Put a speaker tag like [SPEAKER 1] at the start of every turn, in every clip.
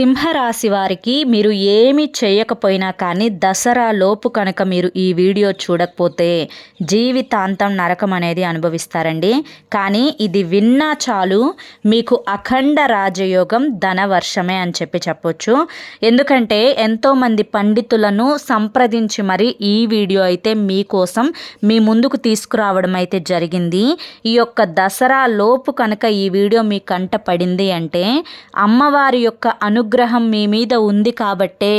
[SPEAKER 1] సింహరాశి వారికి మీరు ఏమి చేయకపోయినా కానీ దసరా లోపు కనుక మీరు ఈ వీడియో చూడకపోతే జీవితాంతం నరకం అనేది అనుభవిస్తారండి. కానీ ఇది విన్నా చాలు మీకు అఖండ రాజయోగం ధనవర్షమే అని చెప్పి చెప్పొచ్చు. ఎందుకంటే ఎంతోమంది పండితులను సంప్రదించి మరి ఈ వీడియో అయితే మీకోసం మీ ముందుకు తీసుకురావడం అయితే జరిగింది. ఈ యొక్క దసరా లోపు కనుక ఈ వీడియో మీ కంట పడింది అంటే అమ్మవారి యొక్క అను అనుగ్రహం మీ మీద ఉంది కాబట్టే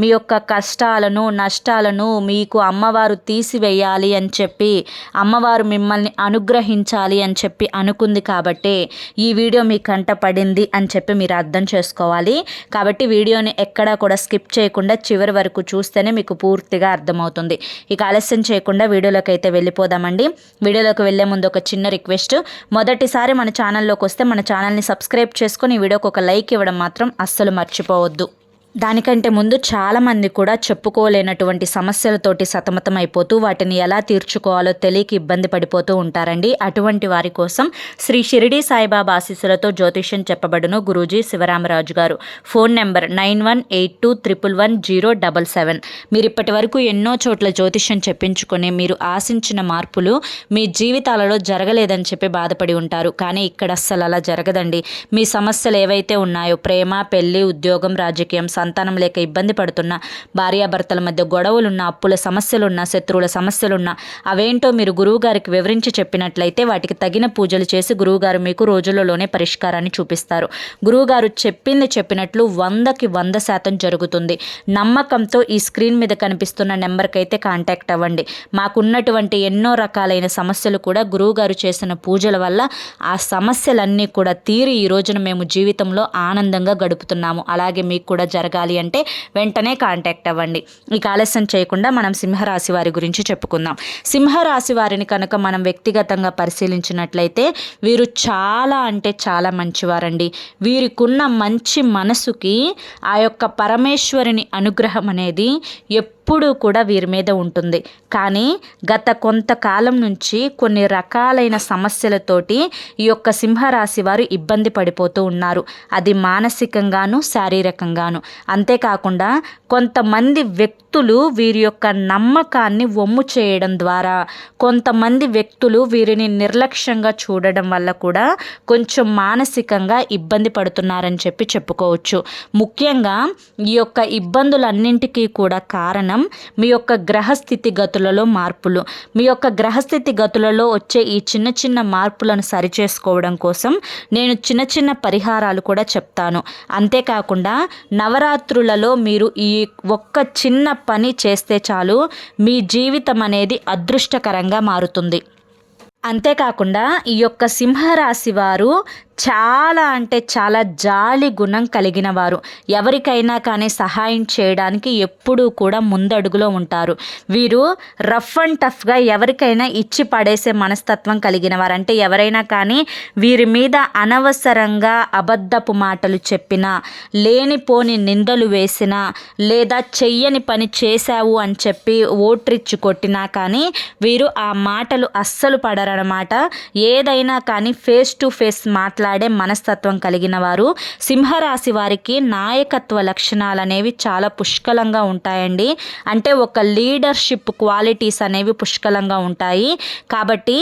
[SPEAKER 1] మీ యొక్క కష్టాలను నష్టాలను మీకు అమ్మవారు తీసివేయాలి అని చెప్పి అమ్మవారు మిమ్మల్ని అనుగ్రహించాలి అని చెప్పి అనుకుంది కాబట్టే ఈ వీడియో మీ కంట పడింది అని చెప్పి మీరు అర్థం చేసుకోవాలి. కాబట్టి వీడియోని ఎక్కడా కూడా స్కిప్ చేయకుండా చివరి వరకు చూస్తేనే మీకు పూర్తిగా అర్థమవుతుంది. ఇక ఆలస్యం చేయకుండా వీడియోలోకి అయితే వెళ్ళిపోదామండి. వీడియోలోకి వెళ్ళే ముందు ఒక చిన్న రిక్వెస్ట్. మొదటిసారి మన ఛానల్లోకి వస్తే మన ఛానల్ని సబ్స్క్రైబ్ చేసుకొని వీడియోకి ఒక లైక్ ఇవ్వడం మాత్రం అస్సలు మర్చిపోవద్దు. దానికంటే ముందు చాలామంది కూడా చెప్పుకోలేనటువంటి సమస్యలతోటి సతమతం అయిపోతూ వాటిని ఎలా తీర్చుకోవాలో తెలియక ఇబ్బంది పడిపోతూ ఉంటారండి. అటువంటి వారి కోసం శ్రీ షిరిడి సాయిబాబా ఆశీస్సులతో జ్యోతిష్యం చెప్పబడును గురూజీ శివరామరాజు గారు. Phone number nine one eight two triple one zero double seven. మీరు ఇప్పటి వరకు ఎన్నో చోట్ల జ్యోతిష్యం చెప్పించుకొని మీరు ఆశించిన మార్పులు మీ జీవితాలలో జరగలేదని చెప్పి బాధపడి ఉంటారు. కానీ ఇక్కడ అస్సలు అలా జరగదండి. మీ సమస్యలు ఏవైతే ఉన్నాయో ప్రేమ పెళ్ళి ఉద్యోగం రాజకీయం సంతానం లేక ఇబ్బంది పడుతున్న భార్యాభర్తల మధ్య గొడవలున్నా అప్పుల సమస్యలున్నా శత్రువుల సమస్యలున్నా అవేంటో మీరు గురువుగారికి వివరించి చెప్పినట్లయితే వాటికి తగిన పూజలు చేసి గురువుగారు మీకు రోజులలోనే పరిష్కారాన్ని చూపిస్తారు. గురువుగారు చెప్పింది చెప్పినట్లు వందకి వంద శాతం జరుగుతుంది. నమ్మకంతో ఈ స్క్రీన్ మీద కనిపిస్తున్న నెంబర్కి అయితే కాంటాక్ట్ అవ్వండి. మాకున్నటువంటి ఎన్నో రకాలైన సమస్యలు కూడా గురువుగారు చేసిన పూజల వల్ల ఆ సమస్యలన్నీ కూడా తీరి ఈ రోజున మేము జీవితంలో ఆనందంగా గడుపుతున్నాము. అలాగే మీకు కూడా జరగ జరగాలి అంటే వెంటనే కాంటాక్ట్ అవ్వండి. ఇక ఆలస్యం చేయకుండా మనం సింహరాశి వారి గురించి చెప్పుకుందాం. సింహరాశి వారిని కనుక మనం వ్యక్తిగతంగా పరిశీలించినట్లయితే వీరు చాలా అంటే చాలా మంచివారండి. వీరికున్న మంచి మనసుకి ఆ యొక్క పరమేశ్వరుని అనుగ్రహం అనేది ఎప్పుడు ఎప్పుడూ కూడా వీరి మీద ఉంటుంది. కానీ గత కొంతకాలం నుంచి కొన్ని రకాలైన సమస్యలతోటి ఈ యొక్క సింహరాశి వారు ఇబ్బంది పడిపోతూ ఉన్నారు. అది మానసికంగాను శారీరకంగాను. అంతేకాకుండా కొంతమంది వ్యక్తులు వీరి యొక్క నమ్మకాన్ని వమ్ము చేయడం ద్వారా కొంతమంది వ్యక్తులు వీరిని నిర్లక్ష్యంగా చూడడం వల్ల కూడా కొంచెం మానసికంగా ఇబ్బంది పడుతున్నారని చెప్పి చెప్పుకోవచ్చు. ముఖ్యంగా ఈ యొక్క ఇబ్బందులన్నింటికీ కూడా కారణం మీ యొక్క గ్రహస్థితి గతులలో మార్పులు. మీ యొక్క గ్రహస్థితి గతులలో వచ్చే ఈ చిన్న చిన్న మార్పులను సరిచేసుకోవడం కోసం నేను చిన్న చిన్న పరిహారాలు కూడా చెప్తాను. అంతేకాకుండా నవరాత్రులలో మీరు ఈ ఒక్క చిన్న పని చేస్తే చాలు మీ జీవితం అనేది అదృష్టకరంగా మారుతుంది. అంతేకాకుండా ఈ యొక్క సింహరాశి వారు చాలా అంటే చాలా జాలి గుణం కలిగిన వారు. ఎవరికైనా కానీ సహాయం చేయడానికి ఎప్పుడూ కూడా ముందడుగులో ఉంటారు. వీరు రఫ్ అండ్ టఫ్గా ఎవరికైనా ఇచ్చి పడేసే మనస్తత్వం కలిగిన వారు. అంటే ఎవరైనా కానీ వీరి మీద అనవసరంగా అబద్ధపు మాటలు చెప్పినా లేనిపోని నిందలు వేసినా లేదా చెయ్యని పని చేశావు అని చెప్పి ఓట్రిచ్చి కొట్టినా కానీ వీరు ఆ మాటలు అస్సలు పడరనమాట ఏదైనా కానీ ఫేస్ టు ఫేస్ మాట్లా మాట్లాడే మనస్తత్వం కలిగిన వారు సింహరాశి వారికి నాయకత్వ లక్షణాలు అనేవి చాలా పుష్కలంగా ఉంటాయండి. అంటే ఒక లీడర్షిప్ క్వాలిటీస్ అనేవి పుష్కలంగా ఉంటాయి. కాబట్టి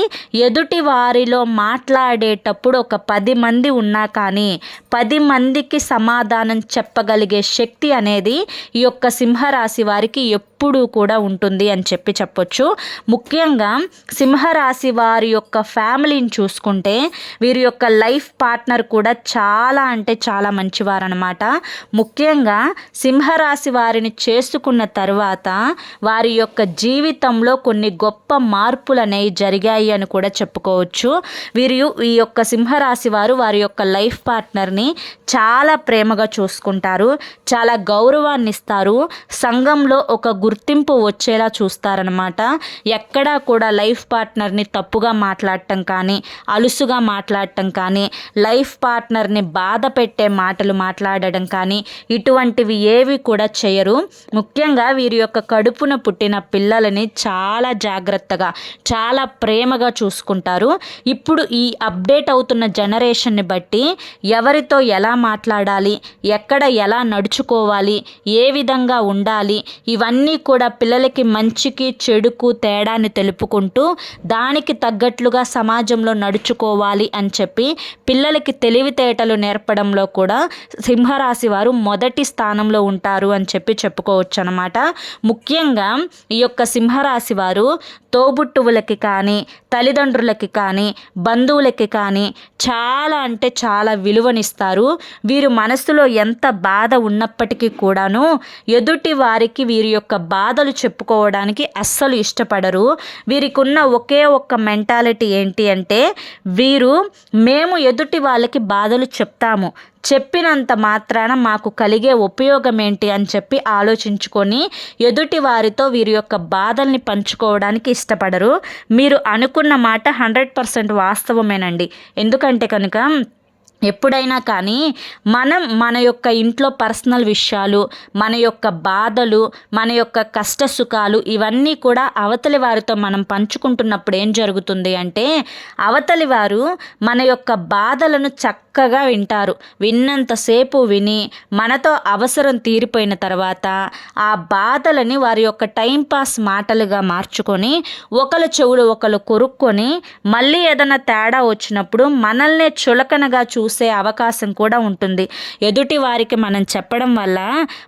[SPEAKER 1] ఎదుటి వారిలో మాట్లాడేటప్పుడు ఒక పది మంది ఉన్నా కానీ పది మందికి సమాధానం చెప్పగలిగే శక్తి అనేది ఈ యొక్క సింహరాశి వారికి ఎప్పుడూ కూడా ఉంటుంది అని చెప్పి చెప్పొచ్చు. ముఖ్యంగా సింహరాశి వారి యొక్క ఫ్యామిలీని చూసుకుంటే వీరి యొక్క లైఫ్ పార్ట్నర్ కూడా చాలా అంటే చాలా మంచివారు అనమాట ముఖ్యంగా సింహరాశి వారిని చేసుకున్న తర్వాత వారి యొక్క జీవితంలో కొన్ని గొప్ప మార్పులు అనేవి జరిగాయి అని కూడా చెప్పుకోవచ్చు. వీరు ఈ యొక్క సింహరాశి వారు వారి యొక్క లైఫ్ పార్ట్నర్ని చాలా ప్రేమగా చూసుకుంటారు. చాలా గౌరవాన్ని ఇస్తారు. సంఘంలో ఒక గుర్తింపు వచ్చేలా చూస్తారనమాట ఎక్కడా కూడా లైఫ్ పార్ట్నర్ని తప్పుగా మాట్లాడటం కానీ అలుసుగా మాట్లాడటం కానీ లైఫ్ పార్ట్నర్ని బాధ పెట్టే మాటలు మాట్లాడడం కానీ ఇటువంటివి ఏవి కూడా చేయరు. ముఖ్యంగా వీరి యొక్క కడుపున పుట్టిన పిల్లలని చాలా జాగ్రత్తగా చాలా ప్రేమగా చూసుకుంటారు. ఇప్పుడు ఈ అప్డేట్ అవుతున్న జనరేషన్ని బట్టి ఎవరితో ఎలా మాట్లాడాలి ఎక్కడ ఎలా నడుచుకోవాలి ఏ విధంగా ఉండాలి ఇవన్నీ కూడా పిల్లలకి మంచికి చెడుకు తేడాన్ని తెలుపుకుంటూ దానికి తగ్గట్లుగా సమాజంలో నడుచుకోవాలి అని చెప్పి పిల్ల పిల్లలకి తెలివితేటలు నేర్పడంలో కూడా సింహరాశి వారు మొదటి స్థానంలో ఉంటారు అని చెప్పి చెప్పుకోవచ్చు అనమాట ముఖ్యంగా ఈ యొక్క సింహరాశి వారు తోబుట్టువులకి కానీ తల్లిదండ్రులకి కానీ బంధువులకి కానీ చాలా అంటే చాలా విలువనిస్తారు. వీరు మనసులో ఎంత బాధ ఉన్నప్పటికీ కూడాను ఎదుటి వారికి వీరి యొక్క బాధలు చెప్పుకోవడానికి అస్సలు ఇష్టపడరు. వీరికి ఉన్న ఒకే ఒక్క మెంటాలిటీ ఏంటి అంటే వీరు మేము ఎదుటి వాళ్ళకి బాధలు చెప్తాము. చెప్పినంత మాత్రాన మాకు కలిగే ఉపయోగం ఏంటి అని చెప్పి ఆలోచించుకొని ఎదుటి వారితో వీరి యొక్క బాధల్ని పంచుకోవడానికి ఇష్టపడరు. మీరు అనుకున్న మాట హండ్రెడ్ పర్సెంట్ వాస్తవమేనండి. ఎందుకంటే కనుక ఎప్పుడైనా కానీ మనం మన యొక్క ఇంట్లో పర్సనల్ విషయాలు మన యొక్క బాధలు మన యొక్క కష్ట సుఖాలు ఇవన్నీ కూడా అవతలి వారితో మనం పంచుకుంటున్నప్పుడు ఏం జరుగుతుంది అంటే అవతలి వారు మన యొక్క బాధలను చక్క చక్కగా వింటారు. విన్నంతసేపు విని మనతో అవసరం తీరిపోయిన తర్వాత ఆ బాధలని వారి యొక్క టైంపాస్ మాటలుగా మార్చుకొని ఒకరు చెవులు ఒకరు కొరుక్కొని మళ్ళీ ఏదైనా తేడా వచ్చినప్పుడు మనల్నే చులకనగా చూసే అవకాశం కూడా ఉంటుంది. ఎదుటి వారికి మనం చెప్పడం వల్ల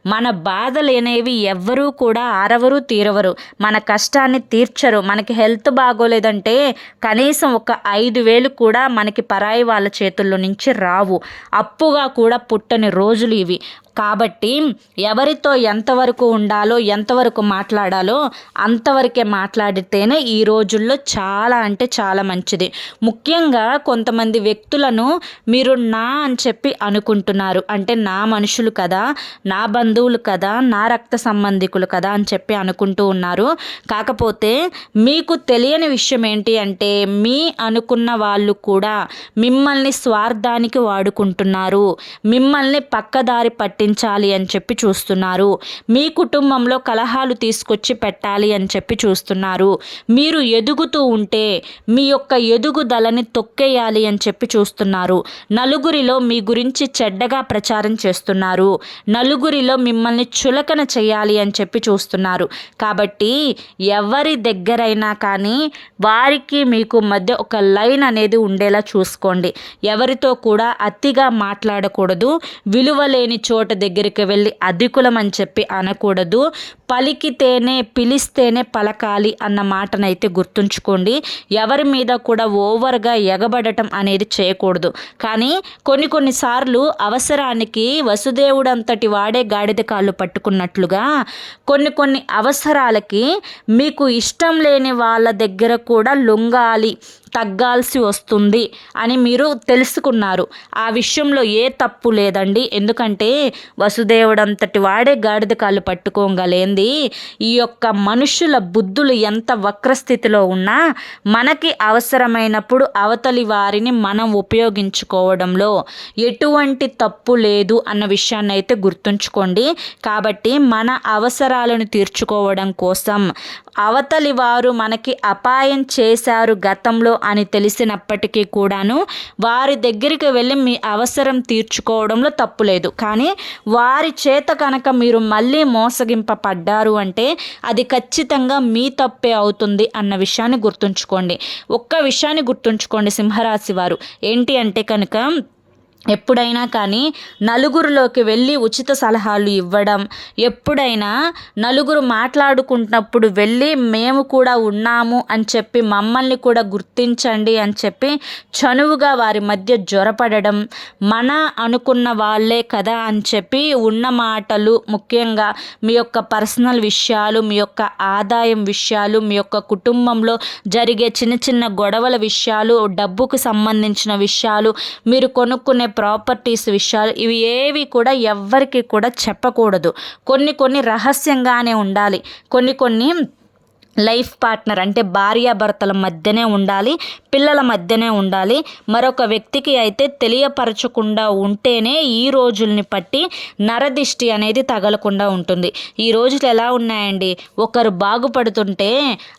[SPEAKER 1] మన బాధలు అనేవి ఎవ్వరూ కూడా ఆరవరు తీరవరు. మన కష్టాన్ని తీర్చరు. మనకి హెల్త్ బాగోలేదంటే కనీసం ఒక ఐదు వేలు కూడా మనకి పరాయి వాళ్ళ చేతుల్లో నుంచి రావు. అప్పుగా కూడా పుట్టని రోజులు ఇవి. కాబట్టి ఎవరితో ఎంతవరకు ఉండాలో ఎంతవరకు మాట్లాడాలో అంతవరకే మాట్లాడితేనే ఈ రోజుల్లో చాలా అంటే చాలా మంచిది. ముఖ్యంగా కొంతమంది వ్యక్తులను మీరు నా అని చెప్పి అనుకుంటున్నారు. అంటే నా మనుషులు కదా నా బంధువులు కదా నా రక్త సంబంధికులు కదా అని చెప్పి అనుకుంటూ ఉన్నారు. కాకపోతే మీకు తెలియని విషయం ఏంటి అంటే మీ అనుకున్న వాళ్ళు కూడా మిమ్మల్ని స్వార్థానికి వాడుకుంటున్నారు. మిమ్మల్ని పక్కదారి పట్టి పట్టించాలి అని చెప్పి చూస్తున్నారు. మీ కుటుంబంలో కలహాలు తీసుకొచ్చి పెట్టాలి అని చెప్పి చూస్తున్నారు. మీరు ఎదుగుతూ ఉంటే మీ యొక్క ఎదుగుదలని తొక్కేయాలి అని చెప్పి చూస్తున్నారు. నలుగురిలో మీ గురించి చెడ్డగా ప్రచారం చేస్తున్నారు. నలుగురిలో మిమ్మల్ని చులకన చేయాలి అని చెప్పి చూస్తున్నారు. కాబట్టి ఎవరి దగ్గరైనా కానీ వారికి మీకు మధ్య ఒక లైన్ అనేది ఉండేలా చూసుకోండి. ఎవరితో కూడా అతిగా మాట్లాడకూడదు. విలువలేని చోట దగ్గరికి వెళ్ళి అధికులం అని చెప్పి అనకూడదు. పలికితేనే పిలిస్తేనే పలకాలి అన్న మాటనైతే గుర్తుంచుకోండి. ఎవరి మీద కూడా ఓవర్గా ఎగబడటం అనేది చేయకూడదు. కానీ కొన్ని కొన్నిసార్లు అవసరానికి వసుదేవుడంతటి వాడే గాడిద కాళ్ళు పట్టుకున్నట్లుగా కొన్ని కొన్ని అవసరాలకి మీకు ఇష్టం లేని వాళ్ళ దగ్గర కూడా లొంగాలి తగ్గాల్సి వస్తుంది అని మీరు తెలుసుకున్నారు. ఆ విషయంలో ఏ తప్పు లేదండి. ఎందుకంటే వసుదేవుడంతటి వాడే గాడిద కాళ్ళు పట్టుకోగలేంది. ఈ యొక్క మనుషుల బుద్ధులు ఎంత వక్రస్థితిలో ఉన్నా మనకి అవసరమైనప్పుడు అవతలి వారిని మనం ఉపయోగించుకోవడంలో ఎటువంటి తప్పు లేదు అన్న విషయాన్ని అయితే గుర్తుంచుకోండి. కాబట్టి మన అవసరాలను తీర్చుకోవడం కోసం అవతలి వారు మనకి అపాయం చేశారు గతంలో అని తెలిసినప్పటికీ కూడాను వారి దగ్గరికి వెళ్ళి మీ అవసరం తీర్చుకోవడంలో తప్పు లేదు. కానీ వారి చేత కనుక మీరు మళ్ళీ మోసగింపబడ్డారు అంటే అది ఖచ్చితంగా మీ తప్పే అవుతుంది అన్న విషయాన్ని గుర్తుంచుకోండి. ఒక్క విషయాన్ని గుర్తుంచుకోండి సింహరాశి వారు. ఏంటి అంటే కనుక ఎప్పుడైనా కానీ నలుగురిలోకి వెళ్ళి ఉచిత సలహాలు ఇవ్వడం ఎప్పుడైనా నలుగురు మాట్లాడుకుంటున్నప్పుడు వెళ్ళి మేము కూడా ఉన్నాము అని చెప్పి మమ్మల్ని కూడా గుర్తించండి అని చెప్పి చనువుగా వారి మధ్య జ్వరపడడం మన అనుకున్న వాళ్ళే కదా అని చెప్పి ఉన్న మాటలు ముఖ్యంగా మీ యొక్క పర్సనల్ విషయాలు మీ యొక్క ఆదాయం విషయాలు మీ యొక్క కుటుంబంలో జరిగే చిన్న చిన్న గొడవల విషయాలు డబ్బుకు సంబంధించిన విషయాలు మీరు కొనుక్కునే ప్రాపర్టీస్ విషయాలు ఇవి ఏవి కూడా ఎవ్వరికి కూడా చెప్పకూడదు. కొన్ని కొన్ని రహస్యంగానే ఉండాలి. కొన్ని కొన్ని లైఫ్ పార్ట్నర్ అంటే భార్యాభర్తల మధ్యనే ఉండాలి. పిల్లల మధ్యనే ఉండాలి. మరొక వ్యక్తికి అయితే తెలియపరచకుండా ఉంటేనే ఈ రోజుల్ని పట్టి నరదిష్టి అనేది తగలకుండా ఉంటుంది. ఈ రోజులు ఎలా ఉన్నాయండి? ఒకరు బాగుపడుతుంటే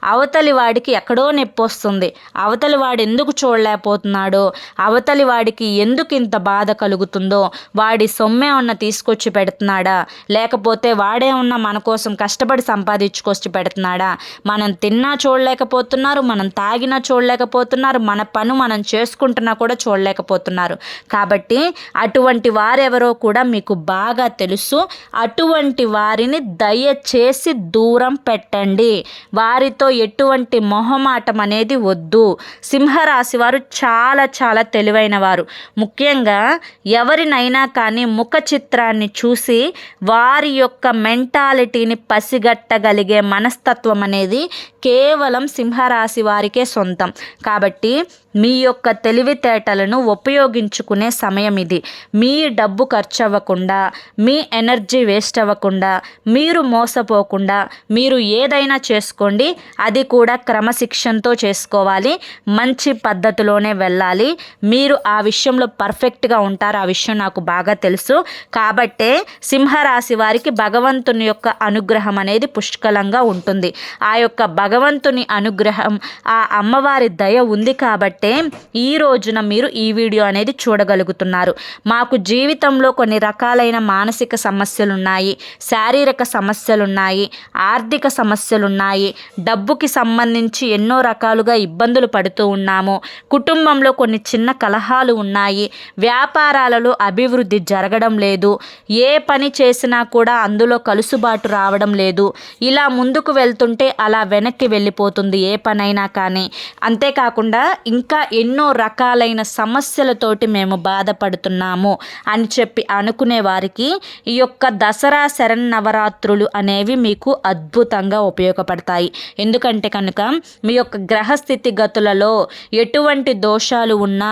[SPEAKER 1] అవతలి వాడికి ఎక్కడో నొప్పి వస్తుంది. అవతలి వాడు ఎందుకు చూడలేకపోతున్నాడో? అవతలి వాడికి ఎందుకు ఇంత బాధ కలుగుతుందో? వాడి సొమ్మే ఉన్న తీసుకొచ్చి పెడుతున్నాడా? లేకపోతే వాడే ఉన్న మన కోసం కష్టపడి సంపాదించుకొచ్చి పెడుతున్నాడా? మనం తిన్నా చూడలేకపోతున్నారు మనం తాగినా చూడలేకపోతున్నారు. మన పను మనం చేసుకుంటున్నా కూడా చూడలేకపోతున్నారు. కాబట్టి అటువంటి వారెవరో కూడా మీకు బాగా తెలుసు. అటువంటి వారిని దయచేసి దూరం పెట్టండి. వారితో ఎటువంటి మొహమాటం అనేది వద్దు. సింహరాశి వారు చాలా చాలా తెలివైన వారు. ముఖ్యంగా ఎవరినైనా కానీ ముఖ చిత్రాన్ని చూసి వారి యొక్క మెంటాలిటీని పసిగట్టగలిగే మనస్తత్వం అనేది కేవలం సింహరాశి వారికే సొంతం. కాబట్టి మీ యొక్క తెలివితేటలను ఉపయోగించుకునే సమయం ఇది మీ డబ్బు ఖర్చు అవ్వకుండా మీ ఎనర్జీ వేస్ట్ అవ్వకుండా మీరు మోసపోకుండా మీరు ఏదైనా చేసుకోండి అది కూడా క్రమశిక్షణతో చేసుకోవాలి మంచి పద్ధతిలోనే వెళ్ళాలి. మీరు ఆ విషయంలో పర్ఫెక్ట్గా ఉంటారు ఆ విషయం నాకు బాగా తెలుసు. కాబట్టే సింహరాశి వారికి భగవంతుని యొక్క అనుగ్రహం అనేది పుష్కలంగా ఉంటుంది. ఆ యొక్క భగవంతుని అనుగ్రహం ఆ అమ్మవారి దయ ఉంది కాబట్టి ఈ రోజున మీరు ఈ వీడియో అనేది చూడగలుగుతున్నారు. మాకు జీవితంలో కొన్ని రకాలైన మానసిక సమస్యలు ఉన్నాయి శారీరక సమస్యలు ఉన్నాయి ఆర్థిక సమస్యలు ఉన్నాయి డబ్బుకి సంబంధించి ఎన్నో రకాలుగా ఇబ్బందులు పడుతూ ఉన్నాము. కుటుంబంలో కొన్ని చిన్న కలహాలు ఉన్నాయి. వ్యాపారాలలో అభివృద్ధి జరగడం లేదు. ఏ పని చేసినా కూడా అందులో కలుసుబాటు రావడం లేదు. ఇలా ముందుకు వెళ్తుంటే అలా వెనక్కి వెళ్ళిపోతుంది ఏ పనైనా కానీ. అంతేకాకుండా ఇంకా ఇంకా ఎన్నో రకాలైన సమస్యలతోటి మేము బాధపడుతున్నాము అని చెప్పి అనుకునే వారికి ఈ యొక్క దసరా శరన్నవరాత్రులు అనేవి మీకు అద్భుతంగా ఉపయోగపడతాయి. ఎందుకంటే కనుక మీ యొక్క గ్రహస్థితి గతులలో ఎటువంటి దోషాలు ఉన్నా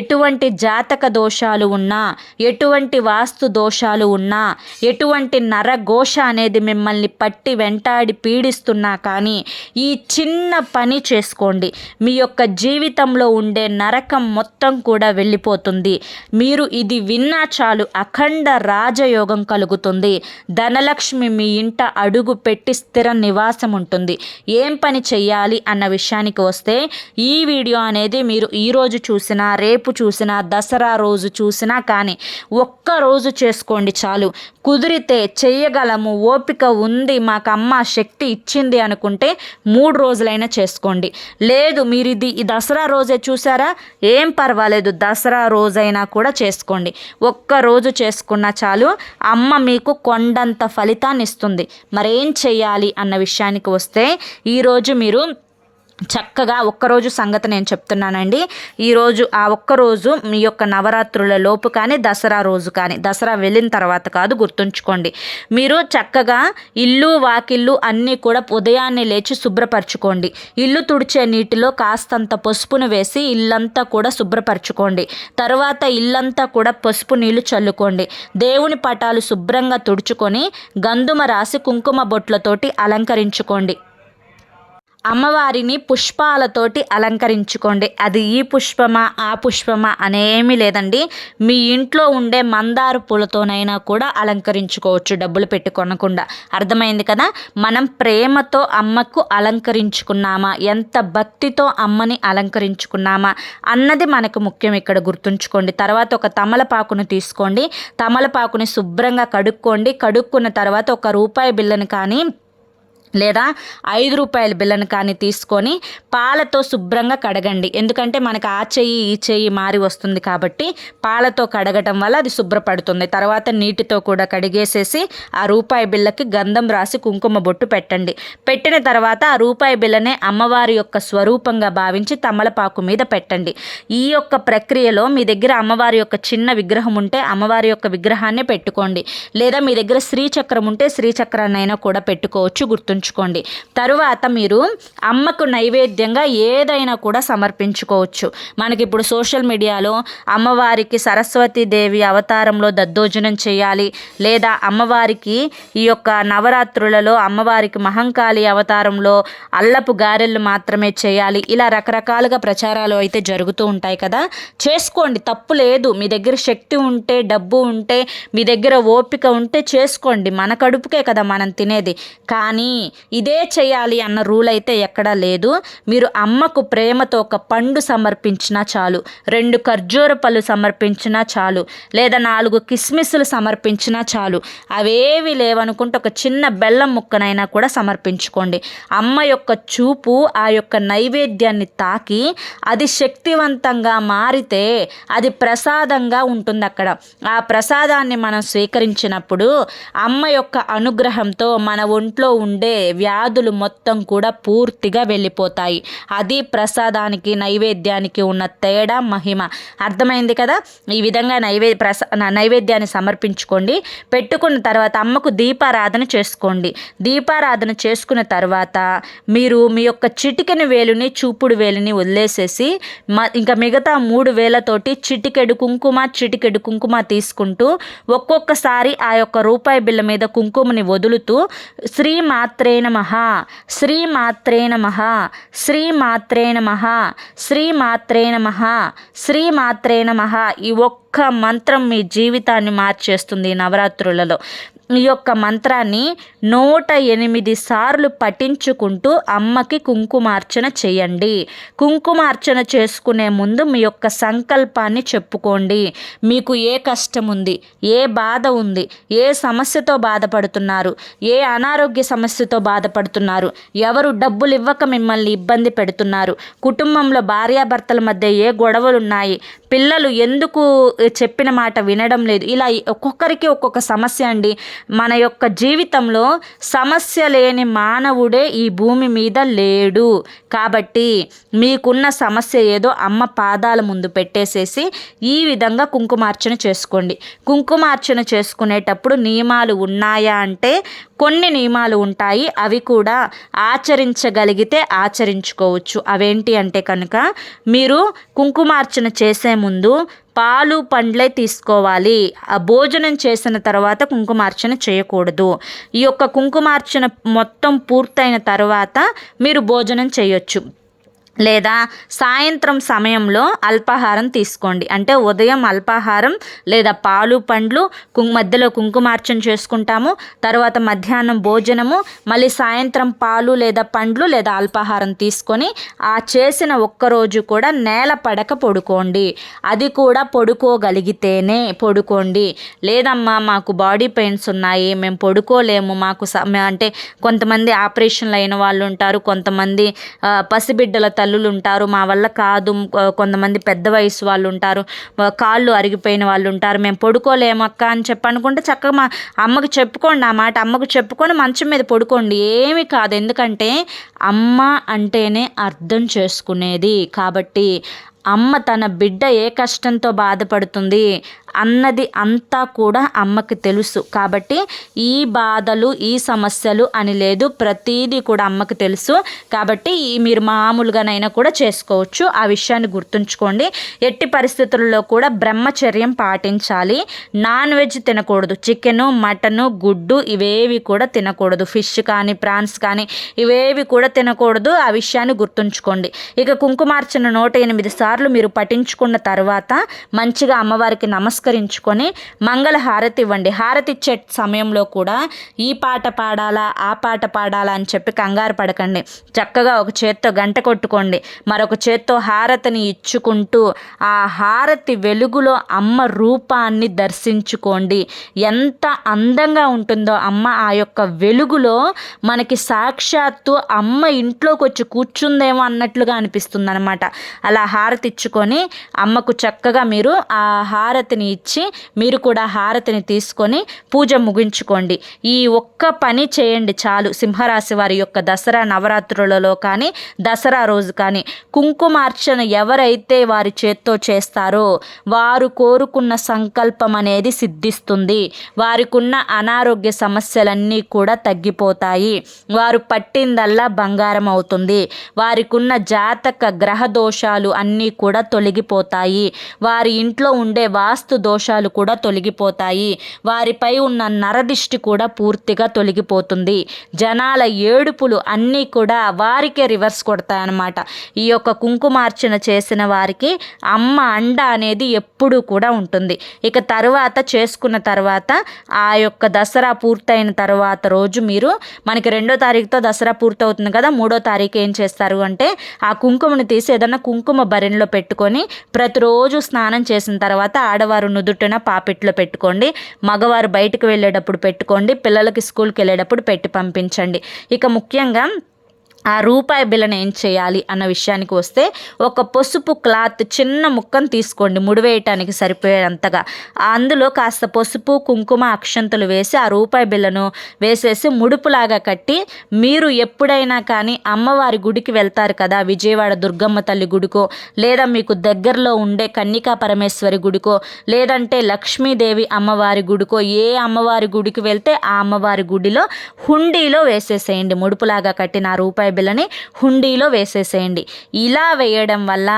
[SPEAKER 1] ఎటువంటి జాతక దోషాలు ఉన్నా ఎటువంటి వాస్తు దోషాలు ఉన్నా ఎటువంటి నరఘోష అనేది మిమ్మల్ని పట్టి వెంటాడి పీడిస్తున్నా కానీ ఈ చిన్న పని చేసుకోండి. మీ యొక్క జీవితంలో ఉండే నరకం మొత్తం కూడా వెళ్ళిపోతుంది. మీరు ఇది విన్నా చాలు అఖండ రాజయోగం కలుగుతుంది. ధనలక్ష్మి మీ ఇంట అడుగు పెట్టి స్థిర నివాసం ఉంటుంది. ఏం పని చెయ్యాలి అన్న విషయానికి వస్తే ఈ వీడియో అనేది మీరు ఈరోజు చూసినా రేపు చూసినా దసరా రోజు చూసినా కానీ ఒక్క రోజు చేసుకోండి చాలు. కుదిరితే చేయగలము ఓపిక ఉంది మాకు అమ్మ శక్తి ఇచ్చింది అనుకుంటే మూడు రోజులైనా చేసుకోండి. లేదు మీరు ఇది ఈ దసరా రోజే చూసారా ఏం పర్వాలేదు దసరా రోజైనా కూడా చేసుకోండి. ఒక్క రోజు చేసుకున్నా చాలు అమ్మ మీకు కొండంత ఫలితాన్ని ఇస్తుంది మరేం చేయాలి అన్న విషయానికి వస్తే ఈరోజు మీరు చక్కగా ఒక్కరోజు సంగతి నేను చెప్తున్నానండి. ఈరోజు ఆ ఒక్కరోజు మీ యొక్క నవరాత్రుల లోపు కానీ దసరా రోజు కానీ దసరా వెళ్ళిన తర్వాత కాదు గుర్తుంచుకోండి. మీరు చక్కగా ఇల్లు వాకిళ్ళు అన్నీ కూడా ఉదయాన్నే లేచి శుభ్రపరచుకోండి. ఇల్లు తుడిచే నీటిలో కాస్తంత పసుపును వేసి ఇల్లంతా కూడా శుభ్రపరచుకోండి. తర్వాత ఇల్లంతా కూడా పసుపు నీళ్ళు చల్లుకోండి. దేవుని పటాలు శుభ్రంగా తుడుచుకొని గంధుమ రాసి కుంకుమ బొట్లతోటి అలంకరించుకోండి. అమ్మవారిని పుష్పాలతోటి అలంకరించుకోండి. అది ఈ పుష్పమా ఆ పుష్పమా అనేమీ లేదండి. మీ ఇంట్లో ఉండే మందార పూలతోనైనా కూడా అలంకరించుకోవచ్చు డబ్బులు పెట్టుకొనకుండా అర్థమైంది కదా? మనం ప్రేమతో అమ్మకు అలంకరించుకున్నామా? ఎంత భక్తితో అమ్మని అలంకరించుకున్నామా? అన్నది మనకు ముఖ్యం ఇక్కడ గుర్తుంచుకోండి. తర్వాత ఒక తమలపాకును తీసుకోండి. తమలపాకుని శుభ్రంగా కడుక్కోండి. కడుక్కున్న తర్వాత ఒక రూపాయి బిల్లను కానీ లేదా ఐదు రూపాయల బిల్లను కానీ తీసుకొని పాలతో శుభ్రంగా కడగండి. ఎందుకంటే మనకు ఆ చెయ్యి ఈ చెయ్యి మారి వస్తుంది కాబట్టి పాలతో కడగటం వల్ల అది శుభ్రపడుతుంది. తర్వాత నీటితో కూడా కడిగేసేసి ఆ రూపాయి బిళ్ళకి గంధం రాసి కుంకుమ బొట్టు పెట్టండి. పెట్టిన తర్వాత ఆ రూపాయి బిళ్ళనే అమ్మవారి యొక్క స్వరూపంగా భావించి తమలపాకు మీద పెట్టండి. ఈ యొక్క ప్రక్రియలో మీ దగ్గర అమ్మవారి యొక్క చిన్న విగ్రహం ఉంటే అమ్మవారి యొక్క విగ్రహాన్ని పెట్టుకోండి. లేదా మీ దగ్గర శ్రీచక్రం ఉంటే శ్రీచక్రాన్నైనా కూడా పెట్టుకోవచ్చు గుర్తుంచు ఉంచుకోండి తరువాత మీరు అమ్మకు నైవేద్యంగా ఏదైనా కూడా సమర్పించుకోవచ్చు. మనకి ఇప్పుడు సోషల్ మీడియాలో అమ్మవారికి సరస్వతి దేవి అవతారంలో దద్దోజనం చేయాలి లేదా అమ్మవారికి ఈ యొక్క నవరాత్రులలో అమ్మవారికి మహంకాళి అవతారంలో అల్లపు గారెలు మాత్రమే చేయాలి. ఇలా రకరకాలుగా ప్రచారాలు అయితే జరుగుతూ ఉంటాయి కదా. చేసుకోండి తప్పు లేదు. మీ దగ్గర శక్తి ఉంటే డబ్బు ఉంటే మీ దగ్గర ఓపిక ఉంటే చేసుకోండి. మన కడుపుకే కదా మనం తినేది. కానీ ఇదే చేయాలి అన్న రూల్ అయితే ఎక్కడా లేదు. మీరు అమ్మకు ప్రేమతో ఒక పండు సమర్పించినా చాలు. రెండు ఖర్జూర పళ్ళు సమర్పించినా చాలు. లేదా నాలుగు కిస్మిస్లు సమర్పించినా చాలు. అవేవి లేవనుకుంటే ఒక చిన్న బెల్లం ముక్కనైనా కూడా సమర్పించుకోండి. అమ్మ యొక్క చూపు ఆ యొక్క నైవేద్యాన్ని తాకి అది శక్తివంతంగా మారితే అది ప్రసాదంగా ఉంటుంది అక్కడ. ఆ ప్రసాదాన్ని మనం స్వీకరించినప్పుడు అమ్మ యొక్క అనుగ్రహంతో మన ఒంట్లో ఉండే వ్యాధులు మొత్తం కూడా పూర్తిగా వెళ్ళిపోతాయి. అది ప్రసాదానికి నైవేద్యానికి ఉన్న తేడా మహిమ. అర్థమైంది కదా? ఈ విధంగా నైవేద్య ప్రసా నైవేద్యాన్ని సమర్పించుకోండి. పెట్టుకున్న తర్వాత అమ్మకు దీపారాధన చేసుకోండి. దీపారాధన చేసుకున్న తర్వాత మీరు మీ యొక్క చిటికెన వేలుని చూపుడు వేలుని వదిలేసేసి ఇంకా మిగతా మూడు వేలతోటి చిటికెడు కుంకుమ చిటికెడు కుంకుమ తీసుకుంటూ ఒక్కొక్కసారి ఆ యొక్క రూపాయి బిళ్ళ మీద కుంకుమని వదులుతూ శ్రీ మాత్రే నమ. శ్రీ మాత్రే నమ. శ్రీ మాత్రే నమ. శ్రీ మాత్రే నమ. శ్రీ మాత్రే నమ. ఈ ఒక్క మంత్రం మీ జీవితాన్ని మార్చేస్తుంది నవరాత్రులలో. ఈ యొక్క మంత్రాన్ని నూట ఎనిమిది సార్లు పఠించుకుంటూ అమ్మకి కుంకుమార్చన చేయండి. కుంకుమార్చన చేసుకునే ముందు మీ యొక్క సంకల్పాన్ని చెప్పుకోండి. మీకు ఏ కష్టం ఉంది ఏ బాధ ఉంది ఏ సమస్యతో బాధపడుతున్నారు ఏ అనారోగ్య సమస్యతో బాధపడుతున్నారు ఎవరు డబ్బులు ఇవ్వక మిమ్మల్ని ఇబ్బంది పెడుతున్నారు కుటుంబంలో భార్యాభర్తల మధ్య ఏ గొడవలు ఉన్నాయి పిల్లలు ఎందుకు చెప్పిన మాట వినడం లేదు ఇలా ఒక్కొక్కరికి ఒక్కొక్క సమస్య అండి. మన యొక్క జీవితంలో సమస్య లేని మానవుడే ఈ భూమి మీద లేడు. కాబట్టి మీకున్న సమస్య ఏదో అమ్మ పాదాల ముందు పెట్టేసేసి ఈ విధంగా కుంకుమార్చన చేసుకోండి. కుంకుమార్చన చేసుకునేటప్పుడు నియమాలు ఉన్నాయా అంటే కొన్ని నియమాలు ఉంటాయి. అవి కూడా ఆచరించగలిగితే ఆచరించుకోవచ్చు. అవేంటి అంటే కనుక మీరు కుంకుమార్చన చేసే ముందు పాలు పండ్లే తీసుకోవాలి. ఆ భోజనం చేసిన తర్వాత కుంకుమార్చన చేయకూడదు. ఈ యొక్క కుంకుమార్చన మొత్తం పూర్తయిన తర్వాత మీరు భోజనం చేయొచ్చు. లేదా సాయంత్రం సమయంలో అల్పాహారం తీసుకోండి. అంటే ఉదయం అల్పాహారం లేదా పాలు పండ్లు కుం మధ్యలో కుంకుమార్చన చేసుకుంటాము. తర్వాత మధ్యాహ్నం భోజనము మళ్ళీ సాయంత్రం పాలు లేదా పండ్లు లేదా అల్పాహారం తీసుకొని ఆ చేసిన ఒక్కరోజు కూడా నేల పడక పడుకోండి. అది కూడా పడుకోగలిగితేనే పడుకోండి. లేదమ్మా మాకు బాడీ పెయిన్స్ ఉన్నాయి మేము పడుకోలేము మాకు అంటే కొంతమంది ఆపరేషన్లు అయిన వాళ్ళు ఉంటారు కొంతమంది పసిబిడ్డల తల్లులు ఉంటారు మా వల్ల కాదు. కొంతమంది పెద్ద వయసు వాళ్ళు ఉంటారు కాళ్ళు అరిగిపోయిన వాళ్ళు ఉంటారు మేము పడుకోలేమక్క అని చెప్పి అనుకుంటే చక్కగా మా అమ్మకు చెప్పుకోండి. ఆ మాట అమ్మకు చెప్పుకొని మంచం మీద పడుకోండి. ఏమి కాదు. ఎందుకంటే అమ్మ అంటేనే అర్థం చేసుకునేది. కాబట్టి అమ్మ తన బిడ్డ ఏ కష్టంతో బాధపడుతుంది? అన్నది అంతా కూడా అమ్మకి తెలుసు. కాబట్టి ఈ బాధలు ఈ సమస్యలు అని లేదు. ప్రతీది కూడా అమ్మకి తెలుసు. కాబట్టి మీరు మామూలుగానైనా కూడా చేసుకోవచ్చు. ఆ విషయాన్ని గుర్తుంచుకోండి. ఎట్టి పరిస్థితుల్లో కూడా బ్రహ్మచర్యం పాటించాలి. నాన్ వెజ్ తినకూడదు. చికెను మటను గుడ్డు ఇవేవి కూడా తినకూడదు. ఫిష్ కానీ ప్రాన్స్ కానీ ఇవేవి కూడా తినకూడదు. ఆ విషయాన్ని గుర్తుంచుకోండి. ఇక కుంకుమార్చన నూట ఎనిమిది సార్లు మీరు పఠించుకున్న తర్వాత మంచిగా అమ్మవారికి నమస్కారం నమస్కరించుకొని మంగళ హారతి ఇవ్వండి. హారతి ఇచ్చే సమయంలో కూడా ఈ పాట పాడాలా ఆ పాట పాడాలా అని చెప్పి కంగారు పడకండి. చక్కగా ఒక చేత్తో గంట కొట్టుకోండి. మరొక చేత్తో హారతిని ఇచ్చుకుంటూ ఆ హారతి వెలుగులో అమ్మ రూపాన్ని దర్శించుకోండి. ఎంత అందంగా ఉంటుందో అమ్మ ఆ యొక్క వెలుగులో మనకి సాక్షాత్తు అమ్మ ఇంట్లోకి వచ్చి కూర్చుందేమో అన్నట్లుగా అనిపిస్తుంది అనమాట అలా హారతి ఇచ్చుకొని అమ్మకు చక్కగా మీరు ఆ హారతిని ఇచ్చి మీరు కూడా హారతిని తీసుకొని పూజ ముగించుకోండి. ఈ ఒక్క పని చేయండి చాలు. సింహరాశి వారి యొక్క దసరా నవరాత్రులలో కానీ దసరా రోజు కానీ కుంకుమార్చన ఎవరైతే వారి చేత్తో చేస్తారో వారు కోరుకున్న సంకల్పం అనేది సిద్ధిస్తుంది. వారికున్న అనారోగ్య సమస్యలన్నీ కూడా తగ్గిపోతాయి. వారు పట్టిందల్లా బంగారం అవుతుంది. వారికి ఉన్న జాతక గ్రహ దోషాలు అన్నీ కూడా తొలగిపోతాయి. వారి ఇంట్లో ఉండే వాస్తు దోషాలు కూడా తొలగిపోతాయి. వారిపై ఉన్న నరదిష్టి కూడా పూర్తిగా తొలగిపోతుంది. జనాల ఏడుపులు అన్నీ కూడా వారికే రివర్స్ కొడతాయన్నమాట. ఈ యొక్క కుంకుమార్చన చేసిన వారికి అమ్మ అండ అనేది ఎప్పుడూ కూడా ఉంటుంది. ఇక తర్వాత చేసుకున్న తర్వాత ఆ యొక్క దసరా పూర్తయిన తర్వాత రోజు మీరు మనకి రెండో తారీఖుతో దసరా పూర్తవుతుంది కదా మూడో తారీఖు ఏం చేస్తారు అంటే ఆ కుంకుమను తీసి ఏదన్నా కుంకుమ బరిణిలో పెట్టుకొని ప్రతిరోజు స్నానం చేసిన తర్వాత ఆడవారు నుదుటిన పాపిట్లో పెట్టుకోండి. మగవారు బయటకు వెళ్ళేటప్పుడు పెట్టుకోండి. పిల్లలకి స్కూల్కి వెళ్ళేటప్పుడు పెట్టి పంపించండి. ఇక ముఖ్యంగా ఆ రూపాయి బిల్లను ఏం చేయాలి అన్న విషయానికి వస్తే ఒక పసుపు క్లాత్ చిన్న ముక్కను తీసుకోండి. ముడివేయటానికి సరిపోయేంతగా. అందులో కాస్త పసుపు కుంకుమ అక్షంతలు వేసి ఆ రూపాయి బిల్లను వేసేసి ముడుపులాగా కట్టి మీరు ఎప్పుడైనా కానీ అమ్మవారి గుడికి వెళ్తారు కదా విజయవాడ దుర్గమ్మ తల్లి గుడికో లేదా మీకు దగ్గరలో ఉండే కన్నికా పరమేశ్వరి గుడికో లేదంటే లక్ష్మీదేవి అమ్మవారి గుడికో ఏ అమ్మవారి గుడికి వెళ్తే ఆ అమ్మవారి గుడిలో హుండీలో వేసేసేయండి. ముడుపులాగా కట్టిన ఆ రూపాయి బిళ్ళని హుండీలో వేసేసేయండి. ఇలా వేయడం వల్ల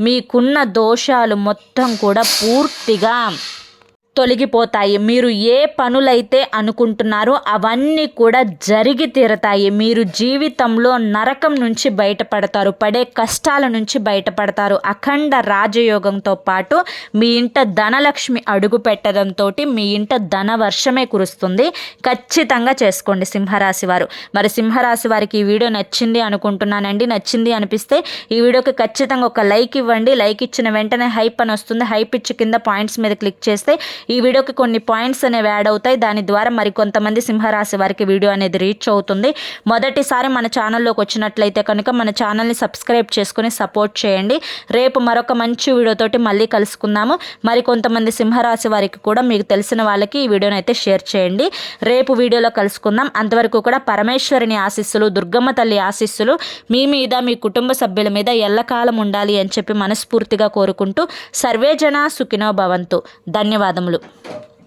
[SPEAKER 1] మీకున్న దోషాలు మొత్తం కూడా పూర్తిగా తొలగిపోతాయి. మీరు ఏ పనులైతే అనుకుంటున్నారో అవన్నీ కూడా జరిగి తీరతాయి. మీరు జీవితంలో నరకం నుంచి బయటపడతారు పడే కష్టాల నుంచి బయటపడతారు. అఖండ రాజయోగంతో పాటు మీ ఇంట ధనలక్ష్మి అడుగు పెట్టడంతో మీ ఇంట ధన వర్షమే కురుస్తుంది. ఖచ్చితంగా చేసుకోండి సింహరాశి వారు. మరి సింహరాశి వారికి ఈ వీడియో నచ్చింది అనుకుంటున్నానండి. నచ్చింది అనిపిస్తే ఈ వీడియోకి ఖచ్చితంగా ఒక లైక్ ఇవ్వండి. లైక్ ఇచ్చిన వెంటనే హైప్ అని వస్తుంది. హైప్ ఇచ్చి కింద పాయింట్స్ మీద క్లిక్ చేస్తే ఈ వీడియోకి కొన్ని పాయింట్స్ అనేవి యాడ్ అవుతాయి. దాని ద్వారా మరి కొంతమంది సింహరాశి వారికి వీడియో అనేది రీచ్ అవుతుంది. మొదటిసారి మన ఛానల్లోకి వచ్చినట్లయితే కనుక మన ఛానల్ని సబ్స్క్రైబ్ చేసుకుని సపోర్ట్ చేయండి. రేపు మరొక మంచి వీడియోతోటి మళ్ళీ కలుసుకుందాము. మరి కొంతమంది సింహరాశి వారికి కూడా మీకు తెలిసిన వాళ్ళకి ఈ వీడియోని అయితే షేర్ చేయండి. రేపు వీడియోలో కలుసుకుందాం. అంతవరకు కూడా పరమేశ్వరిని ఆశీస్సులు దుర్గమ్మ తల్లి ఆశీస్సులు మీ మీద మీ కుటుంబ సభ్యుల మీద ఎల్లకాలం ఉండాలి అని చెప్పి మనస్ఫూర్తిగా కోరుకుంటూ సర్వేజన సుఖినో భవంతు. ధన్యవాదములు. നല്ലത്